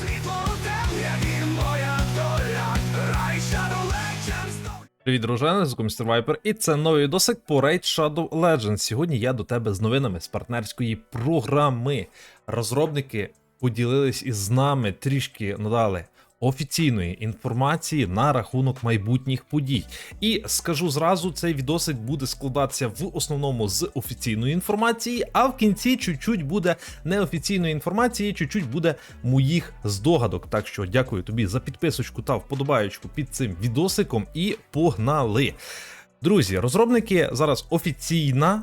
Світло темряві моя доля, Рай Привіт, дружини, з Вайпер, і це новий відосик по Raid Shadow Legends. Сьогодні я до тебе з новинами з партнерської програми. Розробники поділились із нами трішки надали офіційної інформації на рахунок майбутніх подій. І скажу зразу, цей відосик буде складатися в основному з офіційної інформації, а в кінці чуть-чуть буде неофіційної інформації, чуть-чуть буде моїх здогадок. Так що дякую тобі за підписочку та вподобаючку під цим відосиком і погнали. Друзі, розробники зараз офіційна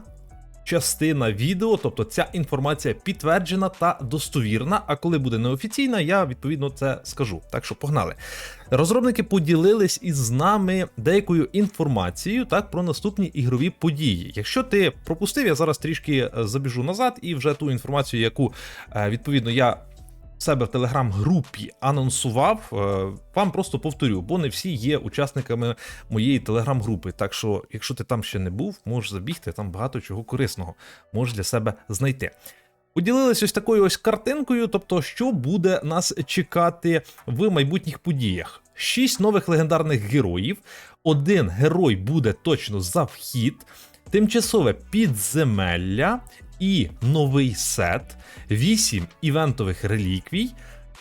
частина відео, тобто ця інформація підтверджена та достовірна. А коли буде неофіційна, я відповідно це скажу. Так що погнали. Розробники поділились із нами деякою інформацією так про наступні ігрові події. Якщо ти пропустив, я зараз трішки е, забіжу назад і вже ту інформацію, яку е, відповідно я себе в телеграм-групі анонсував, е, вам просто повторю, бо не всі є учасниками моєї телеграм-групи. Так що, якщо ти там ще не був, можеш забігти, там багато чого корисного можеш для себе знайти. Поділились ось такою ось картинкою, тобто, що буде нас чекати в майбутніх подіях. Шість нових легендарних героїв. Один герой буде точно за вхід, тимчасове підземелля і новий сет, 8 івентових реліквій.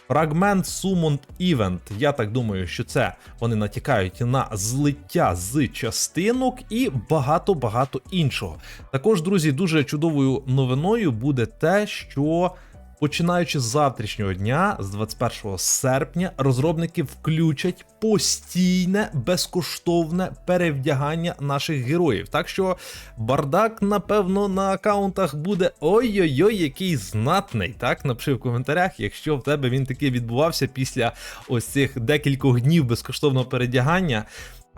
Фрагмент Summoned Event, я так думаю, що це вони натякають на злиття з частинок і багато-багато іншого. Також, друзі, дуже чудовою новиною буде те, що починаючи з завтрашнього дня, з 21 серпня, розробники включать постійне безкоштовне перевдягання наших героїв. Так що бардак, напевно, на аккаунтах буде ой-ой-ой, який знатний. Так, напиши в коментарях, якщо в тебе він таки відбувався після ось цих декількох днів безкоштовного передягання.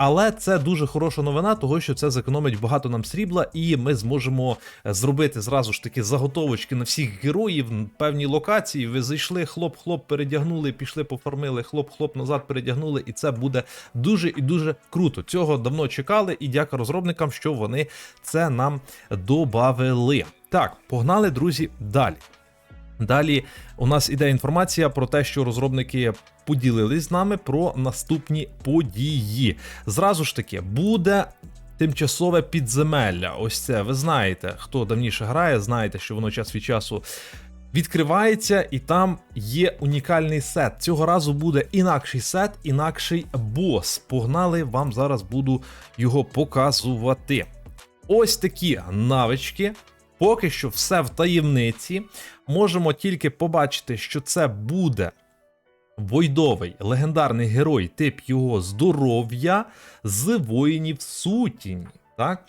Але це дуже хороша новина, того що це зекономить багато нам срібла, і ми зможемо е, зробити зразу ж таки заготовочки на всіх героїв, певні локації. Ви зайшли, хлоп-хлоп, передягнули, пішли, пофармили, хлоп-хлоп назад передягнули, і це буде дуже і дуже круто. Цього давно чекали, і дяка розробникам, що вони це нам добавили. Так, погнали, друзі, далі. Далі у нас іде інформація про те, що розробники поділились з нами про наступні події. Зразу ж таки, буде тимчасове підземелля. Ось це ви знаєте, хто давніше грає, знаєте, що воно час від часу. Відкривається, і там є унікальний сет. Цього разу буде інакший сет, інакший бос. Погнали, вам зараз буду його показувати. Ось такі навички. Поки що все в таємниці. Можемо тільки побачити, що це буде Войдовий легендарний герой, тип його здоров'я з воїнів сутіні. Так?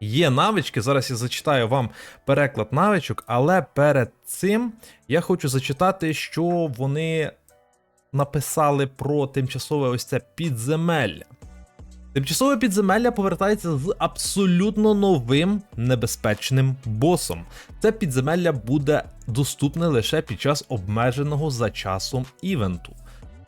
Є навички. Зараз я зачитаю вам переклад навичок, але перед цим я хочу зачитати, що вони написали про тимчасове ось це підземелля. Тимчасове підземелля повертається з абсолютно новим небезпечним босом. Це підземелля буде доступне лише під час обмеженого за часом івенту.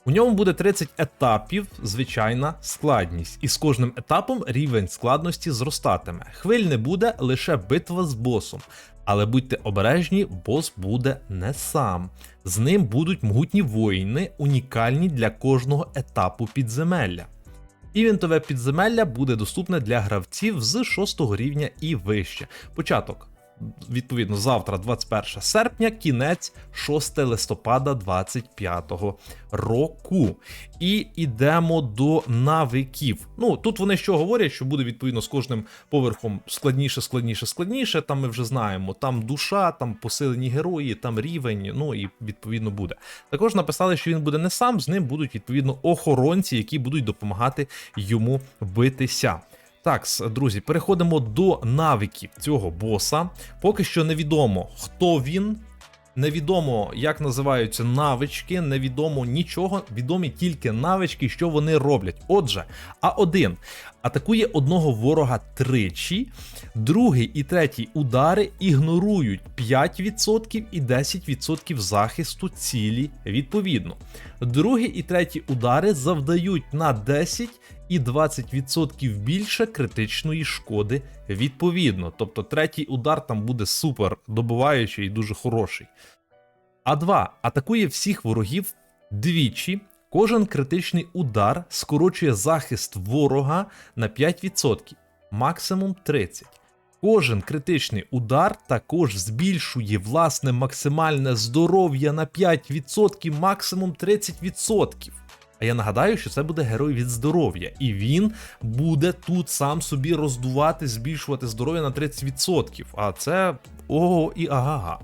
У ньому буде 30 етапів, звичайна складність, і з кожним етапом рівень складності зростатиме. Хвиль не буде лише битва з босом. Але будьте обережні, бос буде не сам. З ним будуть могутні воїни, унікальні для кожного етапу підземелля. Івентове підземелля буде доступне для гравців з 6 рівня і вище. Початок. Відповідно, завтра, 21 серпня, кінець 6 листопада 25 року. І йдемо до навиків. Ну тут вони що говорять, що буде відповідно з кожним поверхом складніше, складніше, складніше. Там ми вже знаємо. Там душа, там посилені герої, там рівень. Ну і відповідно буде. Також написали, що він буде не сам, з ним будуть відповідно охоронці, які будуть допомагати йому битися. Так, друзі, переходимо до навиків цього боса. Поки що невідомо, хто він. Невідомо, як називаються навички, невідомо нічого, відомі тільки навички, що вони роблять. Отже, А1 атакує одного ворога тричі, другий і третій удари ігнорують 5% і 10% захисту цілі відповідно. Другий і третій удари завдають на 10 і 20% більше критичної шкоди відповідно. Тобто третій удар там буде супер добиваючий і дуже хороший. А2 атакує всіх ворогів двічі. Кожен критичний удар скорочує захист ворога на 5%, максимум 30%. Кожен критичний удар також збільшує власне максимальне здоров'я на 5%, максимум 30%. А я нагадаю, що це буде герой від здоров'я, і він буде тут сам собі роздувати, збільшувати здоров'я на 30%. А це ого і агага.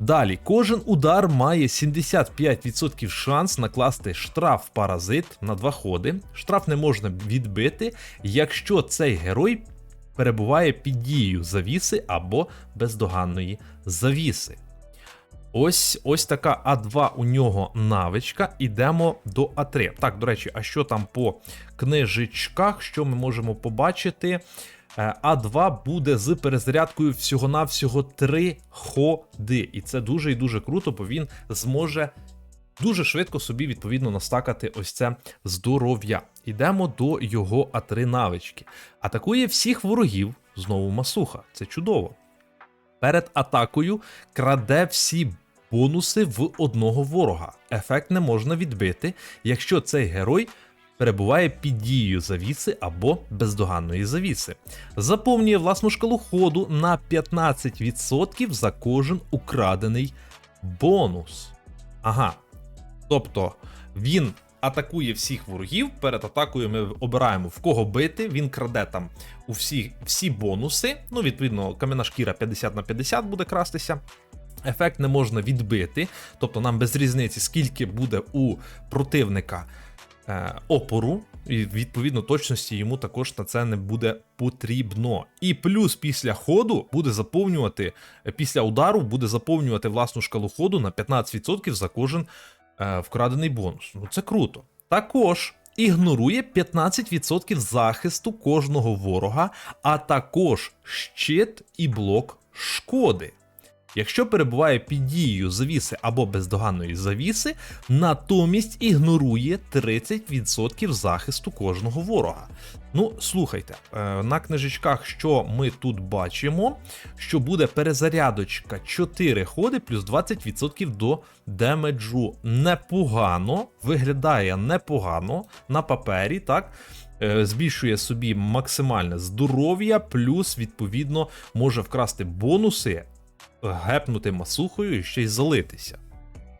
Далі, кожен удар має 75% шанс накласти штраф паразит на два ходи. Штраф не можна відбити, якщо цей герой перебуває під дією завіси або бездоганної завіси. Ось ось така А2 у нього навичка. Ідемо до А3. Так, до речі, а що там по книжечках? Що ми можемо побачити? Е, А2 буде з перезарядкою всього-навсього 3 ходи. І це дуже і дуже круто, бо він зможе дуже швидко собі відповідно настакати ось це здоров'я. Ідемо до його А3 навички. Атакує всіх ворогів, знову масуха. Це чудово. Перед атакою краде всі бонуси в одного ворога. Ефект не можна відбити, якщо цей герой перебуває під дією завіси або бездоганної завіси. Заповнює власну шкалу ходу на 15% за кожен украдений бонус. Ага. Тобто він атакує всіх ворогів. Перед атакою ми обираємо в кого бити. Він краде там у всі, всі бонуси. Ну, відповідно, кам'яна шкіра 50 на 50 буде крастися. Ефект не можна відбити, тобто нам без різниці, скільки буде у противника е, опору, і відповідно точності йому також на це не буде потрібно. І плюс після ходу буде заповнювати, після удару буде заповнювати власну шкалу ходу на 15% за кожен вкрадений бонус. Ну це круто. Також. Ігнорує 15% захисту кожного ворога, а також щит і блок шкоди. Якщо перебуває під дією завіси або бездоганної завіси, натомість ігнорує 30% захисту кожного ворога. Ну, слухайте, е, на книжечках, що ми тут бачимо, що буде перезарядочка 4 ходи плюс 20% до демеджу. Непогано, виглядає непогано на папері, так? Е, Збільшує собі максимальне здоров'я, плюс, відповідно, може вкрасти бонуси гепнути масухою і ще й залитися.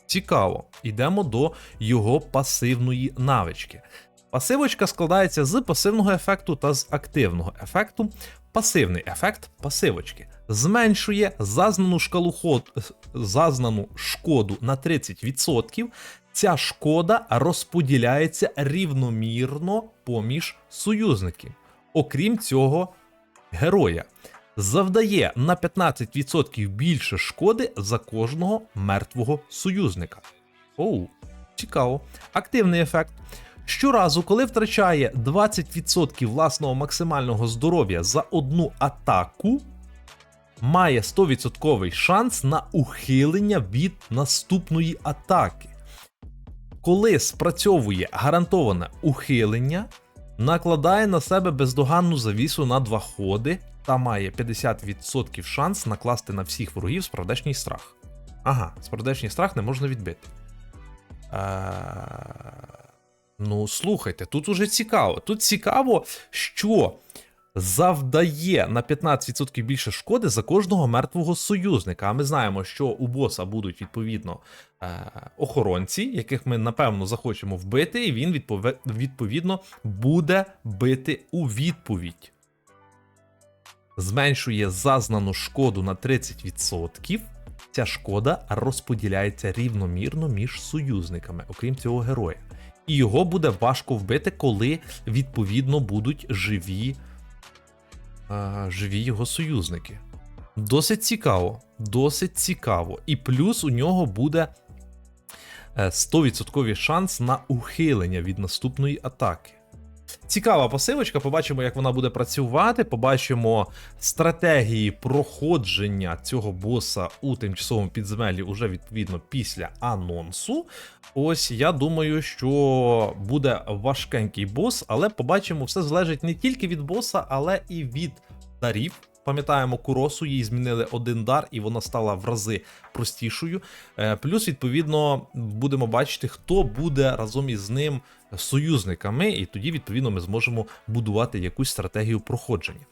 Цікаво, йдемо до його пасивної навички. Пасивочка складається з пасивного ефекту та з активного ефекту. Пасивний ефект пасивочки зменшує зазнану шкалу ход, зазнану шкоду на 30%. Ця шкода розподіляється рівномірно поміж союзників. Окрім цього, героя завдає на 15% більше шкоди за кожного мертвого союзника. Оу, цікаво. Активний ефект. Щоразу, коли втрачає 20% власного максимального здоров'я за одну атаку, має 100% шанс на ухилення від наступної атаки. Коли спрацьовує гарантоване ухилення, накладає на себе бездоганну завісу на два ходи та має 50% шанс накласти на всіх ворогів справдешній страх. Ага, справдешній страх не можна відбити. Е... Ну, слухайте, тут уже цікаво. Тут цікаво, що завдає на 15% більше шкоди за кожного мертвого союзника. А ми знаємо, що у боса будуть відповідно е, охоронці, яких ми напевно захочемо вбити, і він відповідно буде бити у відповідь. Зменшує зазнану шкоду на 30%. Ця шкода розподіляється рівномірно між союзниками, окрім цього героя. І його буде важко вбити, коли відповідно будуть живі, е, живі його союзники. Досить цікаво, досить цікаво. І плюс у нього буде е, 100% шанс на ухилення від наступної атаки. Цікава пасивочка, побачимо, як вона буде працювати. Побачимо стратегії проходження цього боса у тимчасовому підземеллі уже відповідно після анонсу. Ось я думаю, що буде важкенький бос, але побачимо, все залежить не тільки від боса, але і від дарів, Пам'ятаємо Куросу, їй змінили один дар, і вона стала в рази простішою. Е, Плюс, відповідно, будемо бачити, хто буде разом із ним союзниками, і тоді, відповідно, ми зможемо будувати якусь стратегію проходження.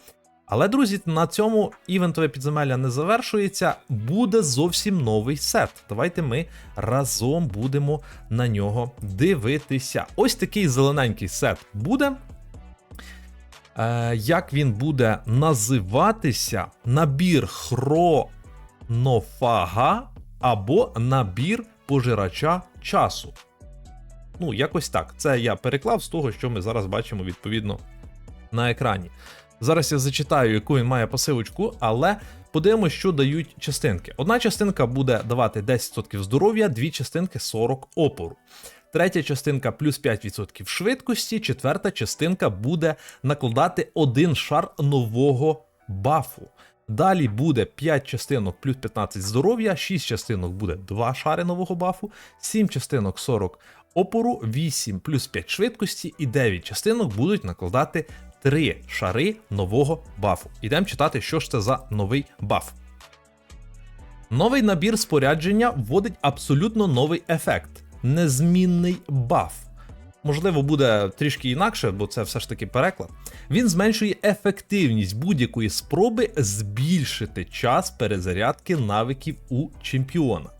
Але, друзі, на цьому івентове підземелля не завершується. Буде зовсім новий сет. Давайте ми разом будемо на нього дивитися. Ось такий зелененький сет буде. Е, як він буде називатися? Набір хронофага або набір пожирача часу. Ну, якось так. Це я переклав з того, що ми зараз бачимо відповідно на екрані. Зараз я зачитаю, яку він має пасивочку, але подивимося, що дають частинки. Одна частинка буде давати 10% здоров'я, дві частинки 40 опору. Третя частинка плюс 5% швидкості, четверта частинка буде накладати один шар нового бафу. Далі буде 5 частинок плюс 15 здоров'я, 6 частинок буде 2 шари нового бафу, 7 частинок 40 опору, 8 плюс 5 швидкості і 9 частинок будуть накладати 3 шари нового бафу. Ідемо читати, що ж це за новий баф. Новий набір спорядження вводить абсолютно новий ефект незмінний баф. Можливо, буде трішки інакше, бо це все ж таки переклад. Він зменшує ефективність будь-якої спроби збільшити час перезарядки навиків у чемпіона.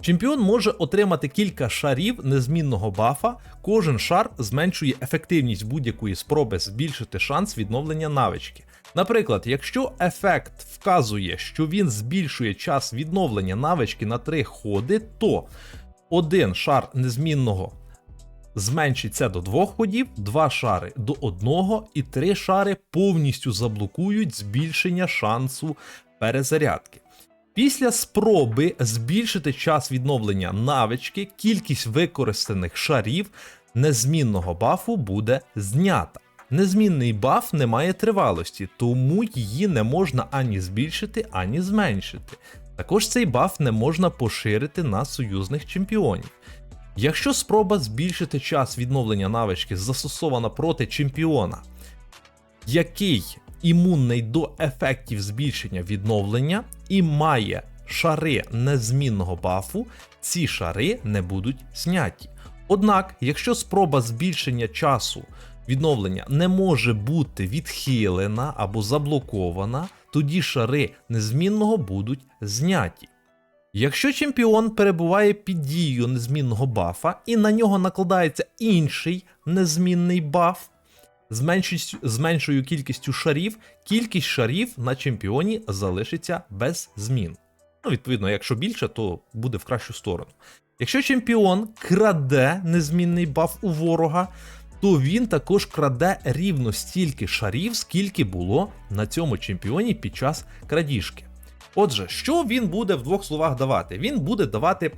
Чемпіон може отримати кілька шарів незмінного бафа. Кожен шар зменшує ефективність будь-якої спроби збільшити шанс відновлення навички. Наприклад, якщо ефект вказує, що він збільшує час відновлення навички на 3 ходи, то один шар незмінного зменшить це до двох ходів, два шари до одного, і три шари повністю заблокують збільшення шансу перезарядки. Після спроби збільшити час відновлення навички, кількість використаних шарів незмінного бафу буде знята. Незмінний баф не має тривалості, тому її не можна ані збільшити, ані зменшити. Також цей баф не можна поширити на союзних чемпіонів. Якщо спроба збільшити час відновлення навички застосована проти чемпіона, який імунний до ефектів збільшення відновлення і має шари незмінного бафу, ці шари не будуть зняті. Однак, якщо спроба збільшення часу відновлення не може бути відхилена або заблокована, тоді шари незмінного будуть зняті. Якщо чемпіон перебуває під дією незмінного бафа і на нього накладається інший незмінний баф, з меншістю- з меншою кількістю шарів, кількість шарів на чемпіоні залишиться без змін. Ну, відповідно, якщо більше, то буде в кращу сторону. Якщо чемпіон краде незмінний баф у ворога, то він також краде рівно стільки шарів, скільки було на цьому чемпіоні під час крадіжки. Отже, що він буде в двох словах давати? Він буде давати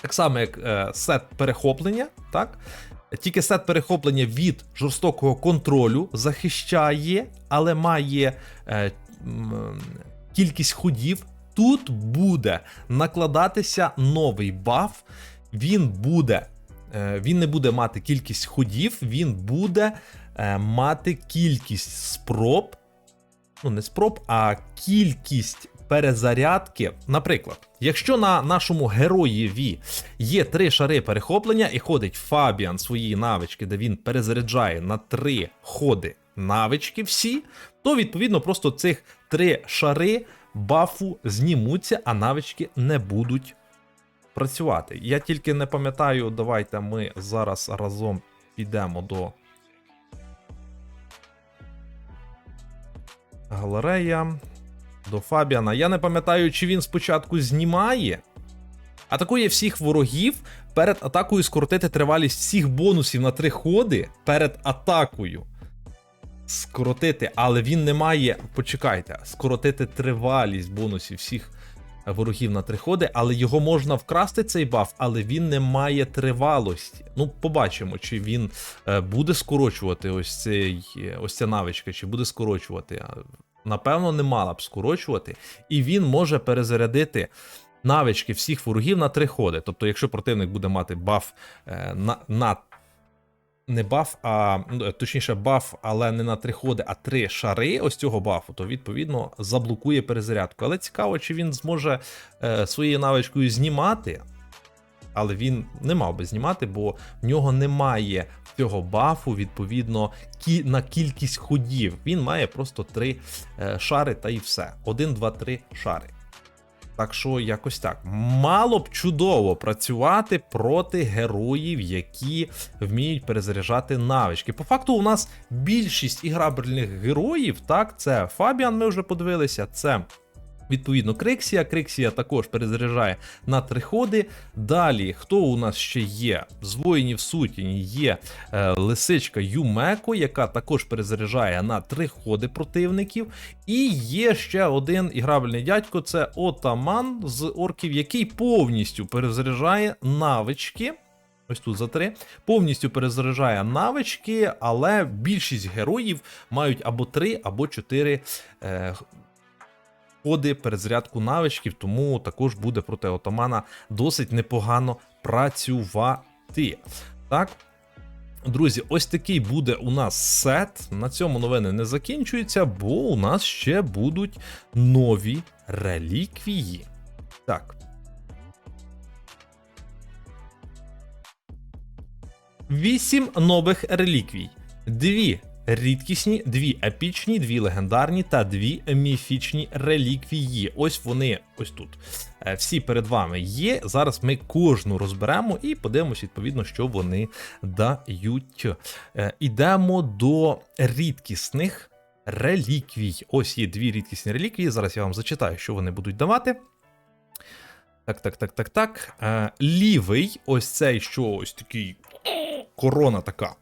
так само, як е, сет перехоплення, так? Тільки сет перехоплення від жорстокого контролю захищає, але має е, кількість ходів. Тут буде накладатися новий баф. Він буде. е, Він не буде мати кількість ходів, він буде е, мати кількість спроб. Ну, не спроб, а кількість перезарядки. Наприклад, якщо на нашому героєві є три шари перехоплення і ходить Фабіан свої навички, де він перезаряджає на три ходи навички всі, то відповідно просто цих три шари бафу знімуться, а навички не будуть працювати. Я тільки не пам'ятаю, давайте ми зараз разом підемо до галерея. До Фабіана. Я не пам'ятаю, чи він спочатку знімає. Атакує всіх ворогів перед атакою скоротити тривалість всіх бонусів на три ходи перед атакою. Скоротити, але він не має. Почекайте, скоротити тривалість бонусів всіх ворогів на три ходи, але його можна вкрасти цей баф, але він не має тривалості. Ну, побачимо, чи він е, буде скорочувати ось цей е, ось ця навичка, чи буде скорочувати. Напевно, не мала б скорочувати, і він може перезарядити навички всіх ворогів на три ходи. Тобто, якщо противник буде мати баф е, на, на не баф, а ну, точніше, баф, але не на три ходи, а три шари ось цього бафу, то відповідно заблокує перезарядку. Але цікаво, чи він зможе е, своєю навичкою знімати. Але він не мав би знімати, бо в нього немає цього бафу, відповідно, кі- на кількість ходів. Він має просто три е, шари та і все. Один, два, три шари. Так що якось так. Мало б чудово працювати проти героїв, які вміють перезаряджати навички. По факту, у нас більшість іграбельних героїв, так, це Фабіан, ми вже подивилися, це. Відповідно, Криксія. Криксія також перезаряджає на три ходи. Далі, хто у нас ще є? З воїнів сутіні є е, лисичка Юмеко, яка також перезаряджає на три ходи противників. І є ще один іграбельний дядько це Отаман з орків, який повністю перезаряджає навички. Ось тут за три. Повністю перезаряджає навички, але більшість героїв мають або три, або чотири е, ходи перезарядку навичків, тому також буде проти отамана досить непогано працювати. Так. Друзі, ось такий буде у нас сет. На цьому новини не закінчуються, бо у нас ще будуть нові реліквії. Так. Вісім нових реліквій. Дві рідкісні, дві епічні, дві легендарні та дві міфічні реліквії. Ось вони ось тут. Е, Всі перед вами є. Зараз ми кожну розберемо і подивимось, відповідно, що вони дають. Е, Ідемо до рідкісних реліквій. Ось є дві рідкісні реліквії. Зараз я вам зачитаю, що вони будуть давати. Так, так, так, так, так. Е, лівий, ось цей, що ось такий корона така.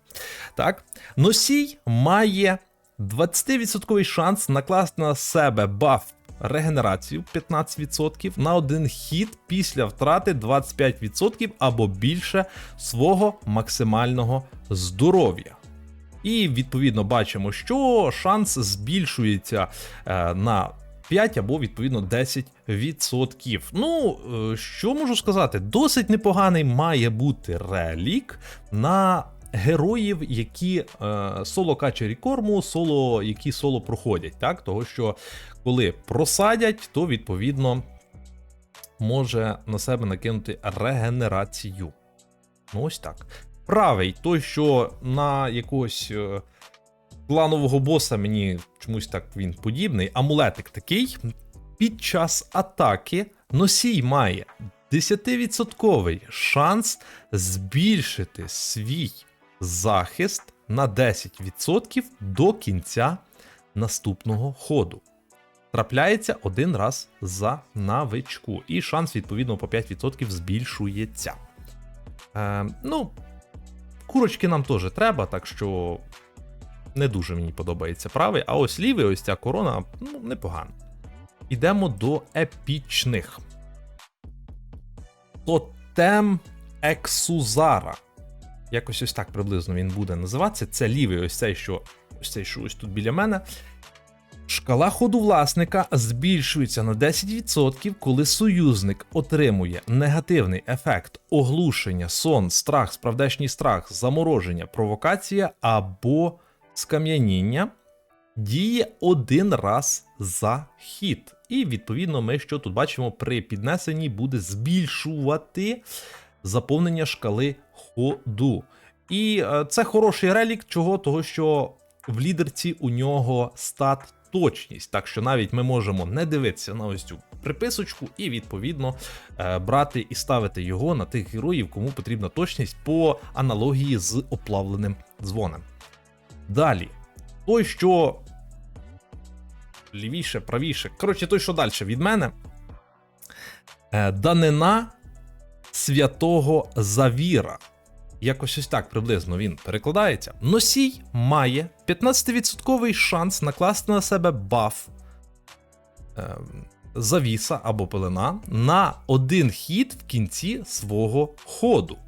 Так. Носій має 20% шанс накласти на себе баф регенерацію 15% на один хід після втрати 25% або більше свого максимального здоров'я. І відповідно бачимо, що шанс збільшується е, на 5 або відповідно 10%. Ну, е, що можу сказати, досить непоганий має бути релік на героїв, які е, соло качері корму, соло, які соло проходять. Так? Того, що коли просадять, то відповідно може на себе накинути регенерацію. Ну, ось так. Правий, той, що на якогось. е, Кланового боса мені чомусь так він подібний. Амулетик такий. Під час атаки носій має 10% шанс збільшити свій захист на 10% до кінця наступного ходу. Трапляється один раз за навичку, і шанс, відповідно, по 5% збільшується. Е, ну, курочки нам теж треба, так що не дуже мені подобається правий, а ось лівий, ось ця корона, ну, непогано. Ідемо до епічних. Тотем Ексузара. Якось ось так приблизно він буде називатися. Це лівий, ось цей, що ось цей, що ось тут біля мене. Шкала ходу власника збільшується на 10%, коли союзник отримує негативний ефект оглушення, сон, страх, справдешній страх, замороження, провокація або скам'яніння. Діє один раз за хід. І відповідно, ми що тут бачимо, при піднесенні буде збільшувати заповнення шкали ходу. І е, це хороший релік, чого? Того, що в лідерці у нього стат точність. Так що навіть ми можемо не дивитися на ось цю приписочку і відповідно е, брати і ставити його на тих героїв, кому потрібна точність по аналогії з оплавленим дзвоном. Далі, той, що лівіше, правіше, коротше, той, що далі від мене. Е, Данина святого Завіра. Якось ось так приблизно він перекладається. Носій має 15% шанс накласти на себе баф е, завіса або пелена на один хід в кінці свого ходу.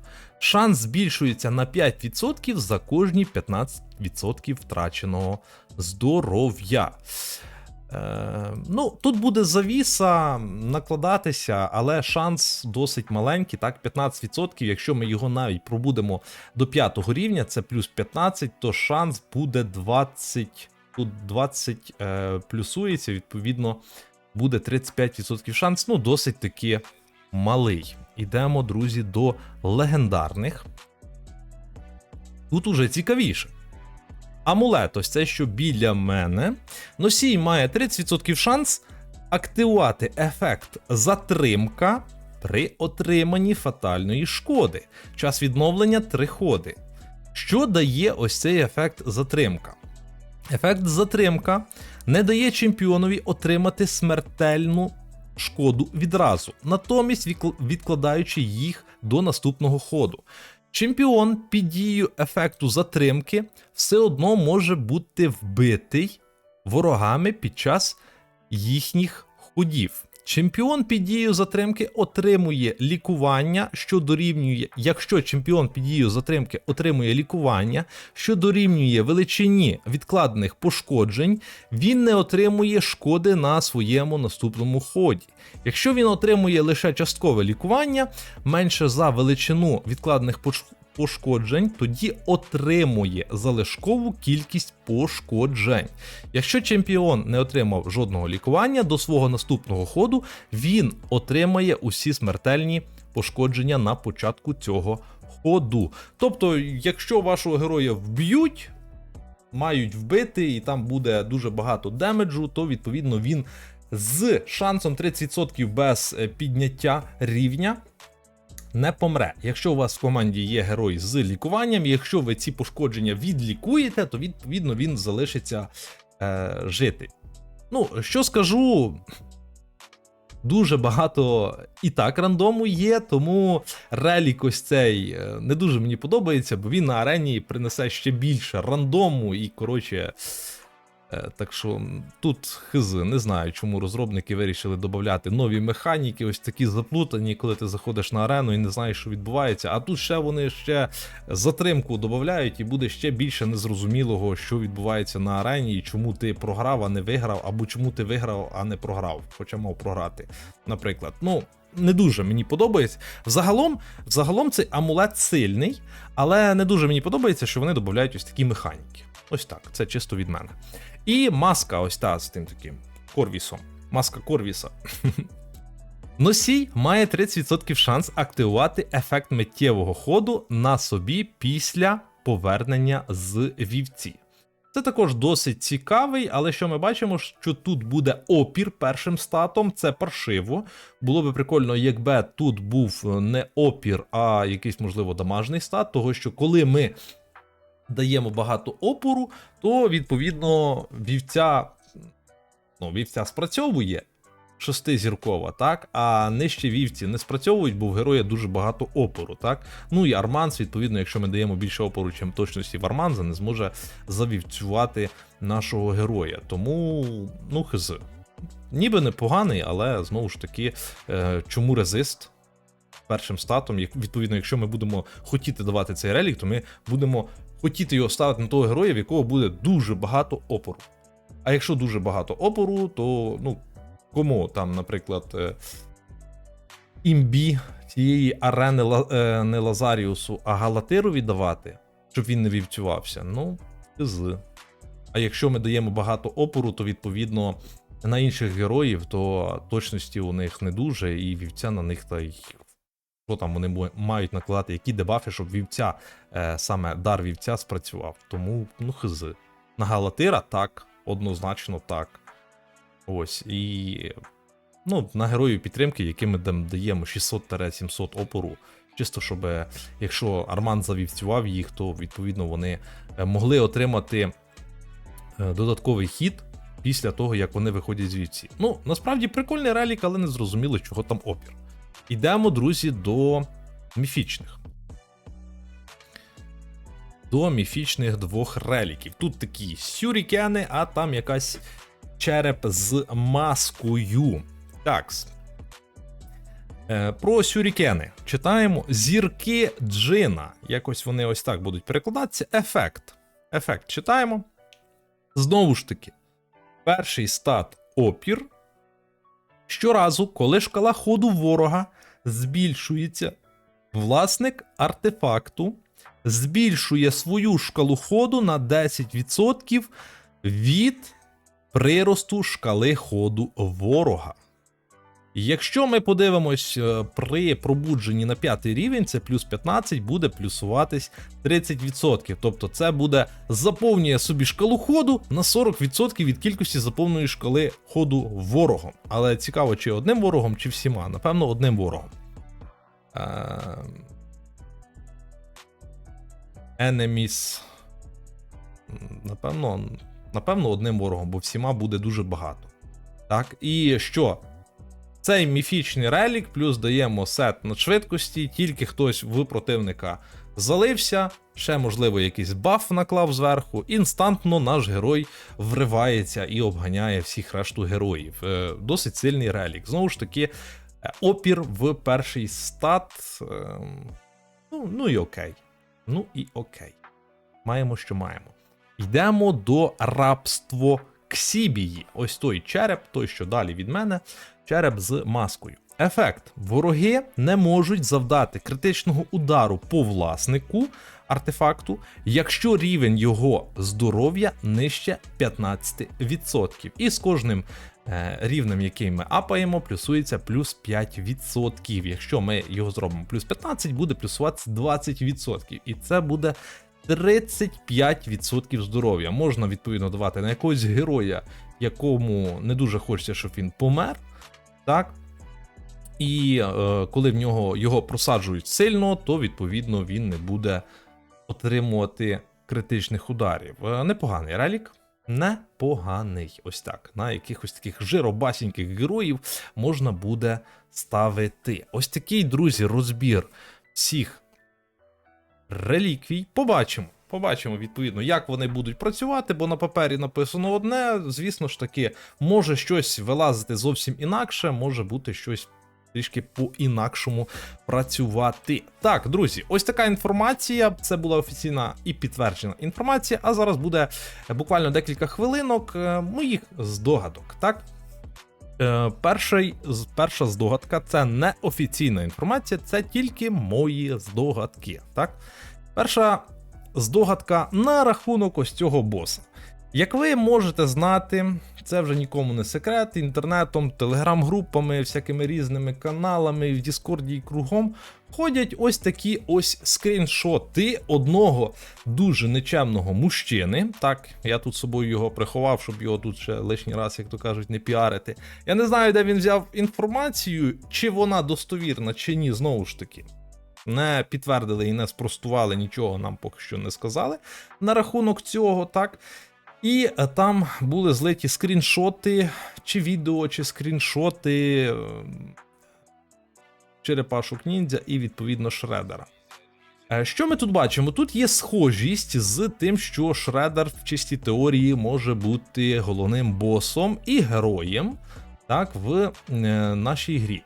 Шанс збільшується на 5% за кожні 15% втраченого здоров'я. Е, ну, тут буде завіса накладатися, але шанс досить маленький, так, 15%. Якщо ми його навіть пробудемо до 5 рівня, це плюс 15, то шанс буде 20. Тут 20 е, плюсується, відповідно, буде 35% шанс. Ну, досить таки малий. Ідемо, друзі, до легендарних. Тут уже цікавіше. Амулет, ось це, що біля мене. Носій має 30% шанс активувати ефект затримка при отриманні фатальної шкоди. Час відновлення 3 ходи. Що дає ось цей ефект затримка? Ефект затримка не дає чемпіонові отримати смертельну шкоду відразу, натомість відкладаючи їх до наступного ходу. Чемпіон під дією ефекту затримки все одно може бути вбитий ворогами під час їхніх ходів. Чемпіон під дією затримки отримує лікування, що дорівнює, якщо чемпіон під дією затримки отримує лікування, що дорівнює величині відкладених пошкоджень, він не отримує шкоди на своєму наступному ході. Якщо він отримує лише часткове лікування, менше за величину відкладених пошкоджень, тоді отримує залишкову кількість пошкоджень. Якщо чемпіон не отримав жодного лікування до свого наступного ходу, він отримає усі смертельні пошкодження на початку цього ходу. Тобто, якщо вашого героя вб'ють, мають вбити, і там буде дуже багато демеджу, то відповідно він з шансом 30% без е, підняття рівня не помре. Якщо у вас в команді є герой з лікуванням, якщо ви ці пошкодження відлікуєте, то відповідно він залишиться е, жити. Ну, що скажу. Дуже багато і так рандому є, тому релік ось цей е, не дуже мені подобається, бо він на арені принесе ще більше рандому і, коротше. Е, Так що тут хз, не знаю, чому розробники вирішили додати нові механіки, ось такі заплутані, коли ти заходиш на арену і не знаєш, що відбувається. А тут ще вони ще затримку додають, і буде ще більше незрозумілого, що відбувається на арені, і чому ти програв, а не виграв, або чому ти виграв, а не програв, хоча мав програти. Наприклад. Ну. Не дуже мені подобається. Взагалом, взагалом цей амулет сильний, але не дуже мені подобається, що вони додають ось такі механіки. Ось так, це чисто від мене. І маска, ось та з тим таким Корвісом. Маска Корвіса. Носій має 30% шанс активувати ефект миттєвого ходу на собі після повернення з вівці. Це також досить цікавий, але що ми бачимо, що тут буде опір першим статом, це паршиво. Було би прикольно, якби тут був не опір, а якийсь, можливо, дамажний стат, того що коли ми даємо багато опору, то відповідно вівця, ну, вівця спрацьовує шестизіркова, так, а нижче вівці не спрацьовують, бо в героя дуже багато опору, так. Ну і Арманс, відповідно, якщо ми даємо більше опору, чим точності в Арманза, не зможе завівцювати нашого героя. Тому, ну, хз. Ніби непоганий, але знову ж таки, е, чому резист? Першим статом, відповідно, якщо ми будемо хотіти давати цей релік, то ми будемо хотіти його ставити на того героя, в якого буде дуже багато опору. А якщо дуже багато опору, то ну, кому там, наприклад, е, імбі цієї арени е, не Лазаріусу, а Галатиру віддавати, щоб він не вівцювався, ну, з. А якщо ми даємо багато опору, то відповідно на інших героїв, то точності у них не дуже, і вівця на них та й. Що там вони мають накладати, які дебафи, щоб вівця, е, саме дар вівця спрацював. Тому, ну, хз. На Галатира так, однозначно так. Ось. І ну, на героїв підтримки, яким ми даємо 600-700 опору. Чисто, щоб е, якщо Арман завівцював їх, то відповідно вони е, могли отримати е, додатковий хід після того, як вони виходять з вівці. Ну, насправді прикольний релік, але не зрозуміло, чого там опір. Ідемо, друзі, до міфічних. До міфічних двох реліків. Тут такі сюрікени, а там якась череп з маскою. Такс. Е, Про сюрікени читаємо зірки джина. Якось вони ось так будуть перекладатися. Ефект. Ефект читаємо. Знову ж таки, перший стат опір. Щоразу, коли шкала ходу ворога збільшується, власник артефакту збільшує свою шкалу ходу на 10% від приросту шкали ходу ворога. Якщо ми подивимось е, при пробудженні на п'ятий рівень, це плюс 15 буде плюсуватись 30%. Тобто це буде заповнює собі шкалу ходу на 40% від кількості заповненої шкали ходу ворогом. Але цікаво, чи одним ворогом, чи всіма. Напевно, одним ворогом. Ем, Enemies. Напевно, напевно, одним ворогом, бо всіма буде дуже багато. Так, і що? Цей міфічний релік, плюс даємо сет на швидкості, тільки хтось в противника залився, ще, можливо, якийсь баф наклав зверху. Інстантно наш герой вривається і обганяє всіх решту героїв. Е, Досить сильний релік. Знову ж таки, е, опір в перший стат. ем, Ну, ну і окей. Ну і окей. Маємо, що маємо. Йдемо до рабство Ксібії. Ось той череп, той, що далі від мене, череп з маскою. Ефект: вороги не можуть завдати критичного удару по власнику артефакту, якщо рівень його здоров'я нижче 15%. І з кожним е, рівнем, який ми апаємо, плюсується плюс 5%. Якщо ми його зробимо плюс 15, буде плюсуватися 20%. І це буде 35% здоров'я. Можна відповідно давати на якогось героя, якому не дуже хочеться, щоб він помер. Так. І е, коли в нього його просаджують сильно, то відповідно він не буде отримувати критичних ударів. Е, непоганий релік. Непоганий. Ось так. На якихось таких жиробасіньких героїв можна буде ставити. Ось такий, друзі, розбір всіх реліквій. Побачимо. Побачимо, відповідно, як вони будуть працювати, бо на папері написано одне. Звісно ж таки, може щось вилазити зовсім інакше, може бути щось трішки по-інакшому працювати. Так, друзі, ось така інформація. Це була офіційна і підтверджена інформація. А зараз буде буквально декілька хвилинок е, моїх здогадок. Так. Е, перший, перша здогадка це не офіційна інформація, це тільки мої здогадки. Так? Перша здогадка на рахунок ось цього боса. Як ви можете знати, це вже нікому не секрет, інтернетом, телеграм-групами, всякими різними каналами, в Діскорді і кругом ходять ось такі ось скріншоти одного дуже нечемного мужчини. Так, я тут собою його приховав, щоб його тут ще лишній раз, як то кажуть, не піарити. Я не знаю, де він взяв інформацію, чи вона достовірна, чи ні, знову ж таки. Не підтвердили і не спростували нічого, нам поки що не сказали на рахунок цього, так. І е, там були злиті скріншоти, чи відео, чи скріншоти е, черепашок ніндзя і відповідно шредера. Е, Що ми тут бачимо? Тут є схожість з тим, що Шредер в чистій теорії може бути головним босом і героєм так, в нашій грі.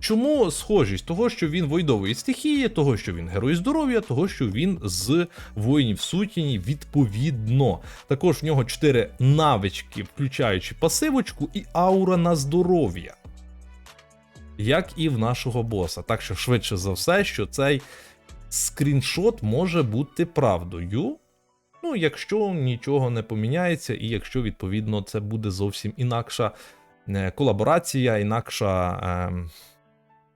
Чому схожість? Того, що він войдової стихії, того, що він герой здоров'я, того, що він з воїнів сутіні відповідно. Також в нього 4 навички, включаючи пасивочку і аура на здоров'я. Як і в нашого боса. Так що, швидше за все, що цей скріншот може бути правдою. Ну, якщо нічого не поміняється, і якщо, відповідно, це буде зовсім інакша е, колаборація, інакша. ем,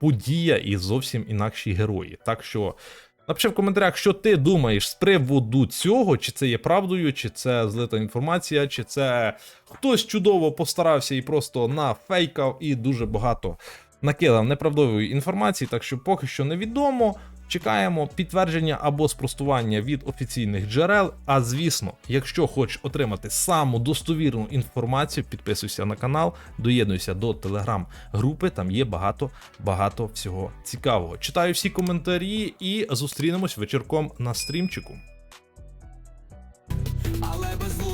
подія і зовсім інакші герої. Так що напиши в коментарях, що ти думаєш з приводу цього, чи це є правдою, чи це злита інформація, чи це хтось чудово постарався і просто нафейкав і дуже багато накидав неправдової інформації, так що поки що невідомо. Чекаємо підтвердження або спростування від офіційних джерел. А звісно, якщо хочеш отримати саму достовірну інформацію, підписуйся на канал, доєднуйся до телеграм-групи. Там є багато багато всього цікавого. Читаю всі коментарі і зустрінемось вечірком на стрімчику. Але без